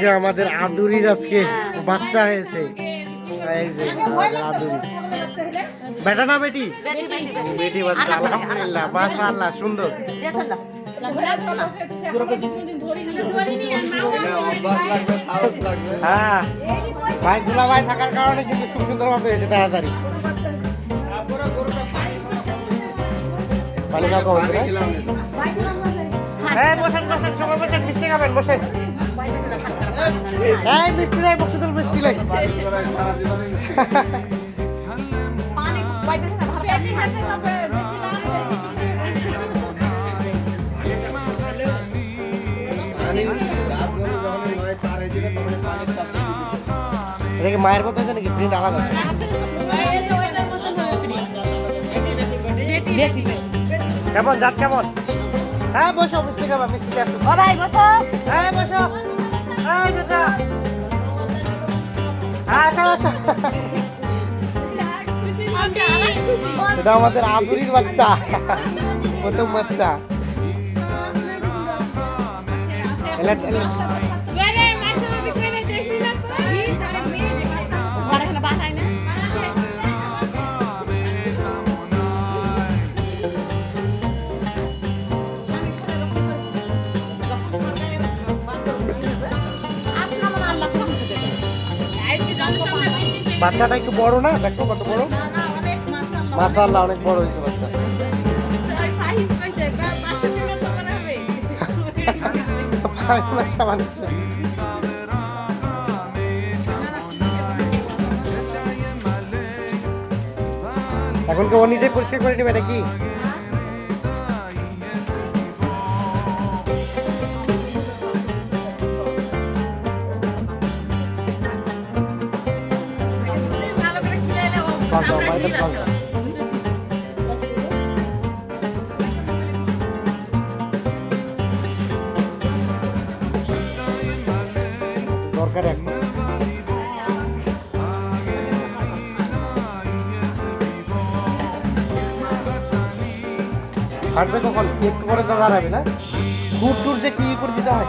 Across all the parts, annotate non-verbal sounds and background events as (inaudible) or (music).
যে আমাদের আদুরির আজকে বাচ্চা হয়েছে। বেটা না বেটি? বেটি বাচ্চা, আলহামদুলিল্লাহ সুন্দর। হ্যাঁ থাকার কারণে কিন্তু খুব হয়েছে, তাড়াতাড়ি। বসেন বসেন সবাই বসেন, মিষ্টি খাবেন, বসেন। এই মিষ্টি নাই তোর মিষ্টি নাই। এটা কি মায়ের মতো হয়েছে নাকি? প্রিন্ট আলাদা। কেমন? জাত কেমন? হ্যাঁ বসো মিষ্টি খাবা মিষ্টি আসো। ভাই বসো। হ্যাঁ বসো। এটা আমাদের আদুরির বাচ্চা। প্রথম বাচ্চা। বাচ্চাটা একটু বড় না? দেখো কত বড়। মাসাল্লাহ অনেক বড়। হয়েছে বাচ্চা। (laughs) এখন কি ও নিজে পরিষ্কার করে নেবে নাকি? খাও, খাও। দরকার কখন? একটু পরে তো দাঁড়াবে না? ঘুর টুর যে কি করে দিতে হয়?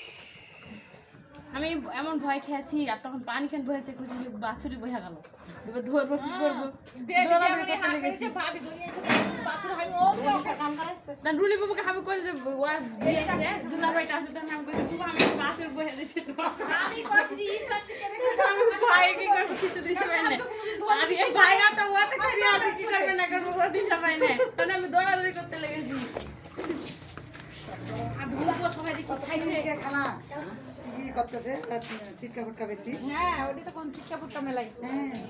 আমি এমন ভয় খেয়েছি আর তখন পানি খান বয়েছে খুঁজে বাছুরি বইয়া গেল। এবার ধরবো কি করব। না রুলি বাবুকে আমি করে যে দুলা ভাইটা আছে? তখন আমি বাছুর বইয়া দিচ্ছি তো আমি ভয় কি করব কিছু দিছে পাই না আর এই ভাইয়া তো ওয়াতে খালি আছে কি করবে না করব ও দিছে পাই না তখন আমি দৌড়াদৌড়ি করতে লেগেছি আর ভুলবো সবাই দেখি খাইছে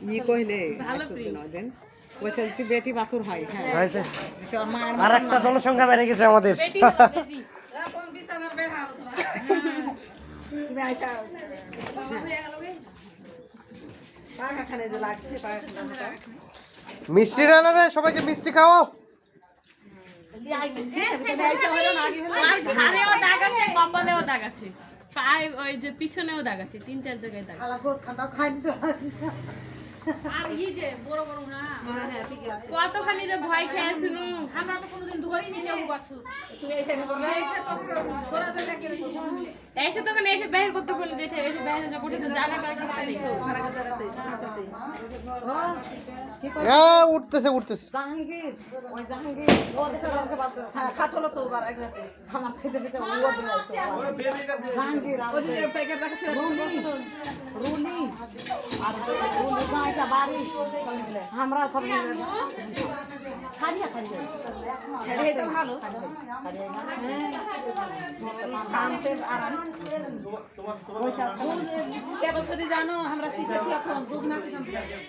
ই কইলে ভালো প্রিন্ট বলছে তুই বেটি বাছুর হয় হ্যাঁ। মায়ের আর একটা জনসংখ্যা বেড়ে গেছে আমাদের। (laughs) হলো, মিষ্টি না না সবাইকে মিষ্টি খাওয়াও। আর ঘাড়েও দাগ আছে কপালেও দাগ আছে। পায়ে ওই যে পিছনেও দাগ আছে তিন চার জায়গায় দাগ আছে। আর ই যে বড় বড় না? কতখানি যে ভয় খেয়েছিল আমরা তো কোনোদিন ধরিনি কেউ বাছু এসে তখন এসে বের করতে বলে যে এসে বাইরে যা করতে জানা পারে এ, উঠতেছে উঠতেছে। জাহাঙ্গীর ওই জাহাঙ্গীর ও দেশে রঙকে বাদ হ্যাঁ খাচ্ছিল তো ওবার একসাথে। আমার খেতে খেতে ও জাহাঙ্গীর ওই যে প্যাকেট রাখছে রুলি রুলি আর রুলি বাড়ি। আমরা সব ভালো। ক্যাপাসিটি জানো? আমরা শিখেছি এখন দুধ না কিনা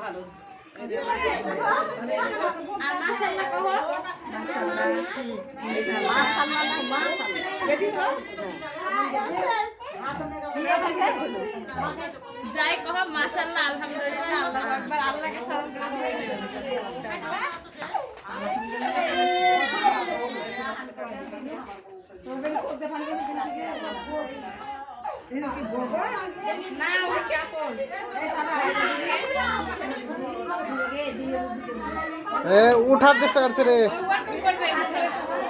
ভালো যাই কহ মাশাআল্লাহ আলহামদুলিল্লাহ আল্লাহু আকবার আল্লাহকে স্মরণ করে না ওই কেমন এ উঠার চেষ্টা করছে রে ওর কাছে হাত পাই না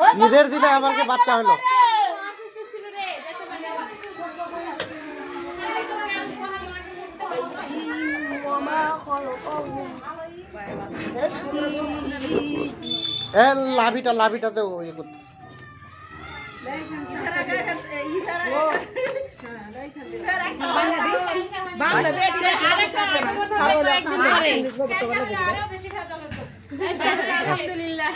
মনে ঈদের দিনে আমাকে বাচ্চা হলো অসুস্থ ছিল রে, যেতে পারি না। এ লাভিটা লাভিটাতে ইয়ে করতে বাংলা বেটি বেটি আলহামদুলিল্লাহ